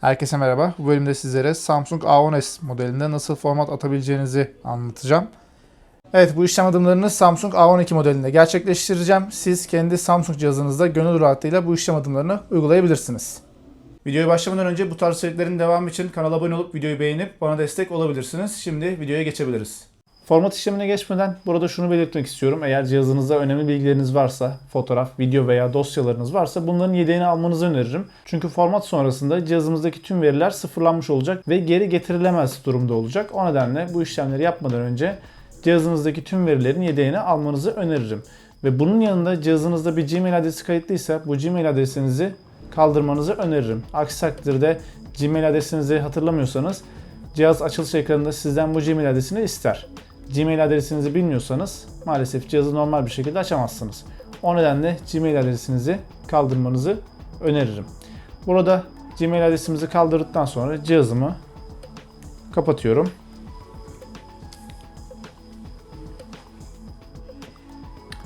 Herkese merhaba. Bu bölümde sizlere Samsung A10s modelinde nasıl format atabileceğinizi anlatacağım. Evet bu işlem adımlarını Samsung A12 modelinde gerçekleştireceğim. Siz kendi Samsung cihazınızda gönül rahatlığıyla bu işlem adımlarını uygulayabilirsiniz. Videoya başlamadan önce bu tarz içeriklerin devamı için kanala abone olup videoyu beğenip bana destek olabilirsiniz. Şimdi videoya geçebiliriz. Format işlemine geçmeden burada şunu belirtmek istiyorum. Eğer cihazınızda önemli bilgileriniz varsa, fotoğraf, video veya dosyalarınız varsa bunların yedeğini almanızı öneririm. Çünkü format sonrasında cihazımızdaki tüm veriler sıfırlanmış olacak ve geri getirilemez durumda olacak. O nedenle bu işlemleri yapmadan önce cihazınızdaki tüm verilerin yedeğini almanızı öneririm. Ve bunun yanında cihazınızda bir Gmail adresi kayıtlıysa bu Gmail adresinizi kaldırmanızı öneririm. Aksi takdirde Gmail adresinizi hatırlamıyorsanız cihaz açılış ekranında sizden bu Gmail adresini ister. Gmail adresinizi bilmiyorsanız maalesef cihazı normal bir şekilde açamazsınız. O nedenle Gmail adresinizi kaldırmanızı öneririm. Burada Gmail adresimizi kaldırdıktan sonra cihazımı kapatıyorum.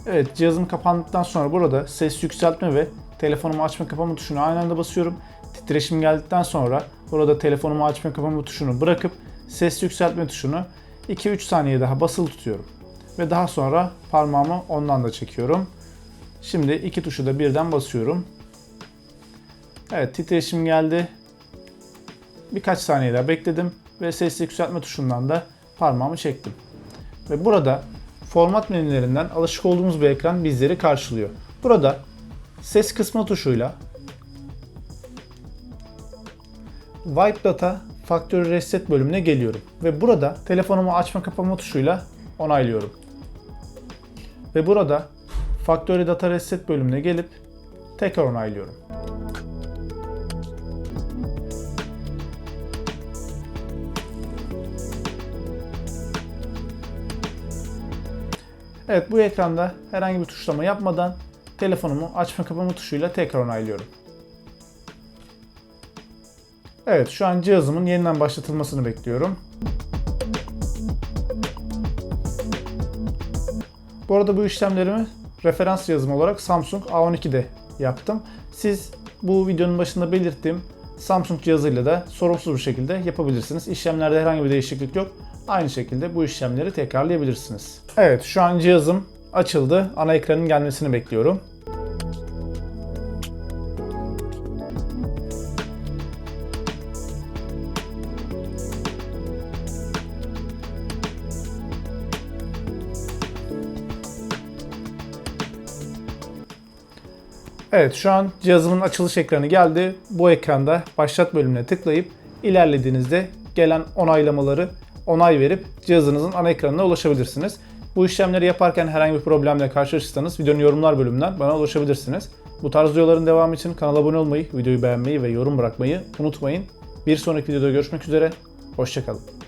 Evet cihazım kapandıktan sonra burada ses yükseltme ve telefonumu açma kapama tuşuna aynı anda basıyorum. Titreşim geldikten sonra burada telefonumu açma kapama tuşunu bırakıp ses yükseltme tuşunu 2-3 saniye daha basılı tutuyorum. Ve daha sonra parmağımı ondan da çekiyorum. Şimdi iki tuşu da birden basıyorum. Evet titreşim geldi. Birkaç saniye daha bekledim ve ses yükseltme tuşundan da parmağımı çektim. Ve burada format menülerinden alışık olduğumuz bir ekran bizleri karşılıyor. Burada ses kısma tuşuyla Wipe Data Factory Reset bölümüne geliyorum. Ve burada telefonumu açma kapama tuşuyla onaylıyorum. Ve burada Factory Data Reset bölümüne gelip tekrar onaylıyorum. Evet bu ekranda herhangi bir tuşlama yapmadan telefonumu açma kapama tuşuyla tekrar onaylıyorum. Evet şu an cihazımın yeniden başlatılmasını bekliyorum. Bu arada bu işlemlerimi referans cihazım olarak Samsung A12'de yaptım. Siz bu videonun başında belirttiğim Samsung cihazıyla da sorunsuz bir şekilde yapabilirsiniz. İşlemlerde herhangi bir değişiklik yok. Aynı şekilde bu işlemleri tekrarlayabilirsiniz. Evet şu an cihazım açıldı. Ana ekranın gelmesini bekliyorum. Evet şu an cihazımın açılış ekranı geldi. Bu ekranda başlat bölümüne tıklayıp ilerlediğinizde gelen onaylamaları onay verip cihazınızın ana ekranına ulaşabilirsiniz. Bu işlemleri yaparken herhangi bir problemle karşılaşırsanız videonun yorumlar bölümünden bana ulaşabilirsiniz. Bu tarz videoların devamı için kanala abone olmayı, videoyu beğenmeyi ve yorum bırakmayı unutmayın. Bir sonraki videoda görüşmek üzere, hoşçakalın.